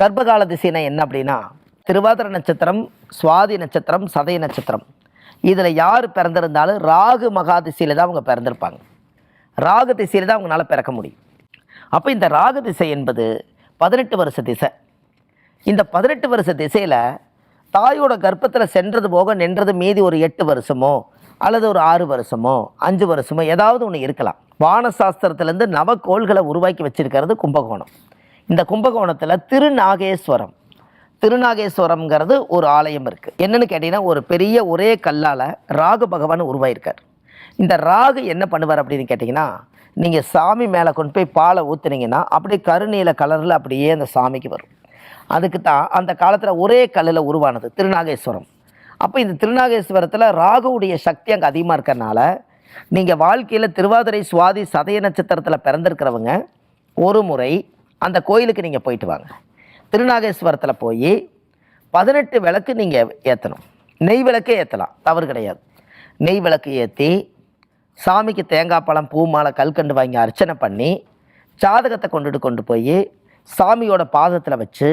கர்ப்பகால திசைனா என்ன அப்படின்னா திருவாதிர நட்சத்திரம் சுவாதி நட்சத்திரம் சதய நட்சத்திரம். இதில் யார் பிறந்திருந்தாலும் ராகு மகா திசையில் தான் அவங்க பிறந்திருப்பாங்க. ராகு திசையில் தான் அவங்களால பிறக்க முடியும். அப்போ இந்த ராகு திசை என்பது பதினெட்டு வருஷ திசை. இந்த பதினெட்டு வருஷ திசையில் தாயோட கர்ப்பத்தில் சென்றது போக நின்றது மீதி ஒரு எட்டு வருஷமோ அல்லது ஒரு ஆறு வருஷமோ அஞ்சு வருஷமோ ஏதாவது ஒன்று இருக்கலாம். வானசாஸ்திரத்துலேருந்து நவக்கோள்களை உருவாக்கி வச்சிருக்கிறது கும்பகோணம். இந்த கும்பகோணத்தில் திருநாகேஸ்வரம். திருநாகேஸ்வரம்ங்கிறது ஒரு ஆலயம் இருக்குது என்னென்னு கேட்டிங்கன்னா ஒரு பெரிய ஒரே கல்லால் ராகு பகவான் உருவாயிருக்கார். இந்த ராகு என்ன பண்ணுவார் அப்படின்னு கேட்டிங்கன்னா நீங்கள் சாமி மேலே கொண்டு போய் பாலை ஊற்றுனீங்கன்னா அப்படியே கருநீல கலரில் அப்படியே அந்த சாமிக்கு வரும். அதுக்கு தான் அந்த காலத்தில் ஒரே கல்லில் உருவானது திருநாகேஸ்வரம். அப்போ இந்த திருநாகேஸ்வரத்தில் ராகுவுடைய சக்தி அங்கே அதிகமாக இருக்கிறனால நீங்கள் வாழ்க்கையில் திருவாதிரை சுவாதி சதய நட்சத்திரத்தில் பிறந்திருக்கிறவங்க ஒரு முறை அந்த கோயிலுக்கு நீங்கள் போயிட்டு வாங்க. திருநாகேஸ்வரத்தில் போய் பதினெட்டு விளக்கு நீங்கள் ஏற்றணும் நெய் விளக்கே ஏற்றலாம் தவறு கிடையாது. நெய் விளக்கு ஏற்றி சாமிக்கு தேங்காய் பழம் பூ மாலை கல்கண்டு வாங்கி அர்ச்சனை பண்ணி ஜாதகத்தை கொண்டுட்டு கொண்டு போய் சாமியோட பாதத்தில் வச்சு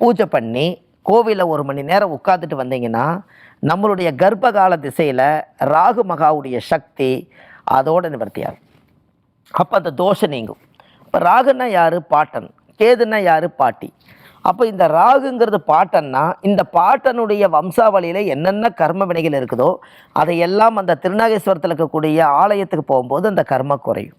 பூஜை பண்ணி கோவிலில் ஒரு மணி நேரம் உட்காந்துட்டு வந்தீங்கன்னா நம்மளுடைய கர்ப்பகால திசையில் ராகு மகாவுடைய சக்தி அதோடு நிவர்த்தியாகும். அப்போ அந்த தோஷம் நீங்கும். இப்போ ராகுன்னா யார்? பாட்டன். கேதுன்னா யார்? பாட்டி. அப்போ இந்த ராகுங்கிறது பாட்டன்னா இந்த பாட்டனுடைய வம்சாவளியில் என்னென்ன கர்ம வினைகள் இருக்குதோ அதையெல்லாம் அந்த திருநாகேஸ்வரத்தில் இருக்கக்கூடிய ஆலயத்துக்கு போகும்போது அந்த கர்ம குறையும்.